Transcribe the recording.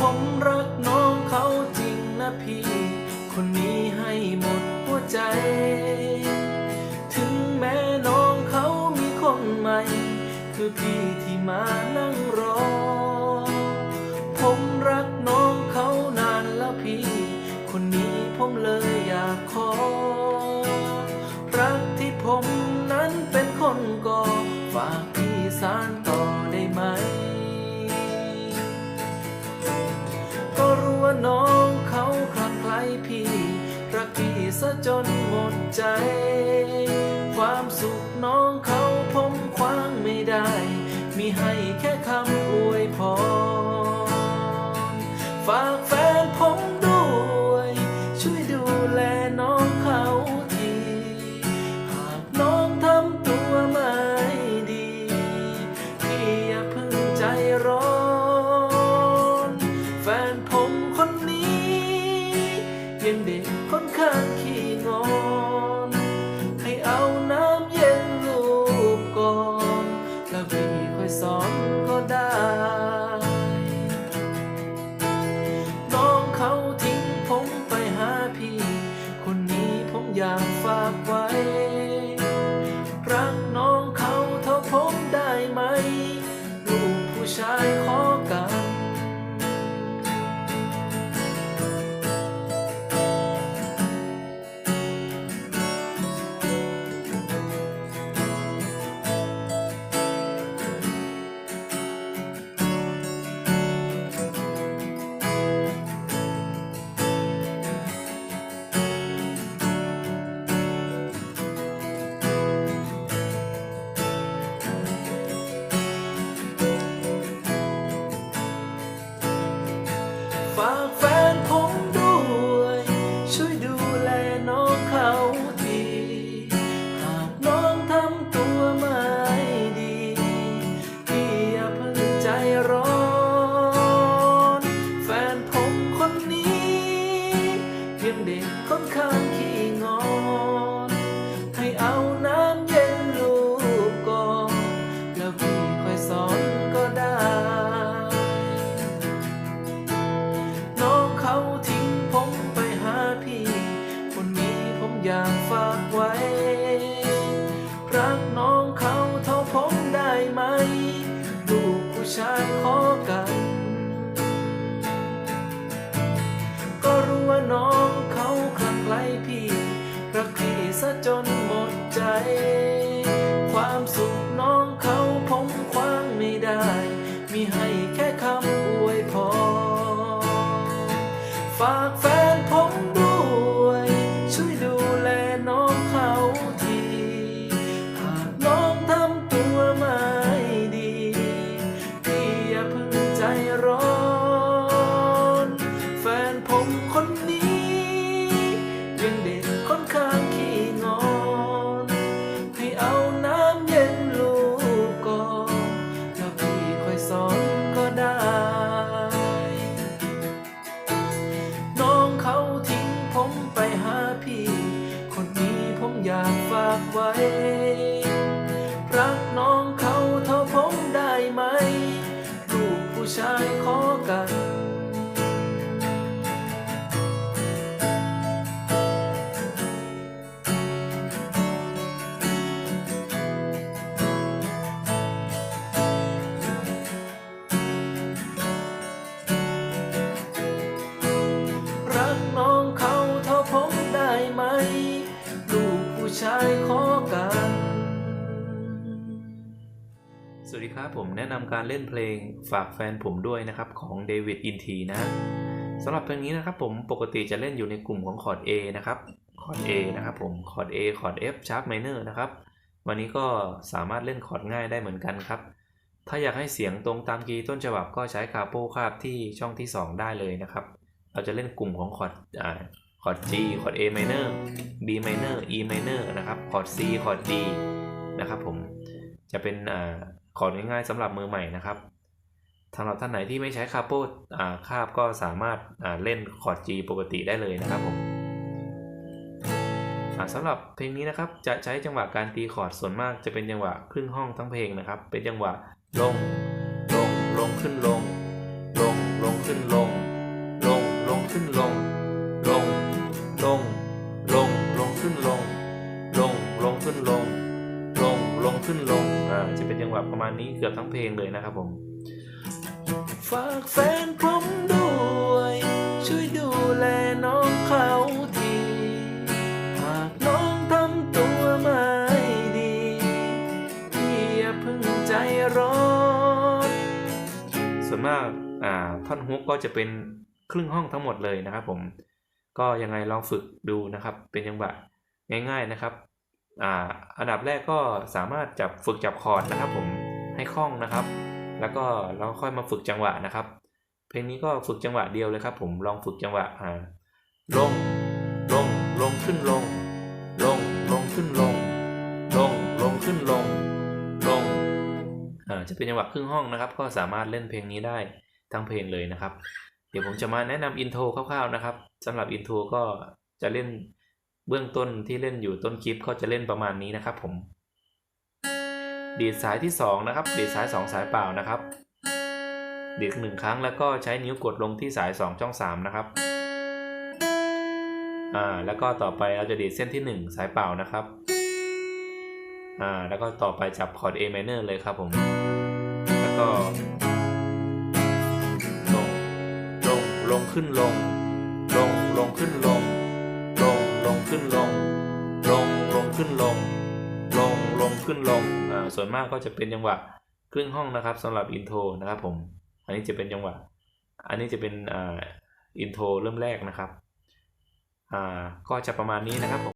ผมรักน้องเขาจริงนะพี่ คนนี้ให้หมดหัวใจ ถึงแม้น้องเขามีคนใหม่ คือพี่ที่มานั่งรอ ผมรักน้องเขานานแล้วพี่ คนนี้ผมเลยอยากขอ รักที่ผมนั้นเป็นคนก่อฝากพี่สานต่อ ซะจนหมดใจ ความสุขน้องเขา อยากฝากไว้ ฝ จนหมดใจากไว้ รักน้องเขาเท่าผมได้ไหม ลูกผู้ชายขอกัน รักน้องเขาเท่าผมได้ไหม ผู้ชายขอกัน สวัสดีครับผมแนะนำการเล่นเพลงฝากแฟนผมด้วยนะครับของเดวิดอินทีนะสำหรับเพลงนี้นะครับผมปกติจะเล่นอยู่ในกลุ่มของคอร์ด A นะครับคอร์ด A นะครับผมคอร์ด A คอร์ด F sharp minor นะครับ วันนี้ก็สามารถเล่นคอร์ดง่ายได้เหมือนกันครับ ถ้าอยากให้เสียงตรงตามคีย์ต้นฉบับก็ใช้คาโป้คาบที่ช่องที่ 2 ได้เลยนะครับ เราจะเล่นกลุ่มของคอร์ดอ่า คอร์ด G คอร์ด A minor B minor E minor นะครับ คอร์ด C คอร์ด D นะครับผมจะเป็นอคอร์ดง่ายๆสำหรับมือใหม่นะครับสำหรับท่านไหนที่ไม่ใช้คาโป้คาบก็สามารถเล่นคอร์ด G ปกติได้เลยนะครับผมสำหรับเพลงนี้นะครับจะใช้จังหวะการตีคอร์ดส่วนมากจะเป็นจังหวะครึ่งห้องทั้งเพลงนะครับ เป็นจังหวะลงลงลงขึ้นลง ลงลงขึ้นลง ประมาณนี้เกือบทั้งเพลงเลยนะครับผม ฝากแฟนผมด้วย ช่วยดูแลน้องเขาทีหากน้องทำตัวไม่ดีพี่อย่าเพิ่งใจร้อนส่วนมากอ่าท่อนฮุกก็จะเป็นครึ่งห้องทั้งหมดเลยนะครับผม ก็ยังไงลองฝึกดูนะครับ เป็นจังหวะง่าย ๆนะครับ อ่าอันดับแรกก็สามารถจับฝึกจับคอร์ดนะครับ ผมให้คล่องนะครับ แล้วก็เราค่อยมาฝึกจังหวะนะครับ เพลงนี้ก็ฝึกจังหวะเดียวเลยครับ ผมลองฝึกจังหวะอ่าลงลงลงขึ้นลง ลงลงขึ้นลง ลงลงขึ้นลง ลงอ่าจะเป็นจังหวะครึ่งห้องนะครับ ก็สามารถเล่นเพลงนี้ได้ทั้งเพลงเลยนะครับ เดี๋ยวผมจะมาแนะนำอินโทรคร่าวๆนะครับสำหรับอินโทรก็จะเล่น เบื้องต้นที่เล่นอยู่ต้นคลิปก็จะเล่นประมาณนี้นะครับผม ดีดสายที่สองนะครับ ดีดสายสองสายเปล่านะครับ ดีดหนึ่งครั้งแล้วก็ใช้นิ้วกดลงที่สายสองช่องสามนะครับ อ่าแล้วก็ต่อไปเราจะดีดเส้นที่หนึ่งสายเปล่านะครับ อ่าแล้วก็ต่อไปจับคอร์ด A minor เลยครับผม แล้วก็ ลง ลง ลงขึ้นลง ลง ลงขึ้นลง ขึ้นลง ลงลงขึ้นลง ลงลงขึ้นลงอ่าส่วนมากก็จะเป็นจังหวะครึ่งห้องนะครับสำหรับอินโทรนะครับผม อันนี้จะเป็นจังหวะ อันนี้จะเป็นอ่าอินโทรเริ่มแรกนะครับอ่าก็จะประมาณนี้นะครับผม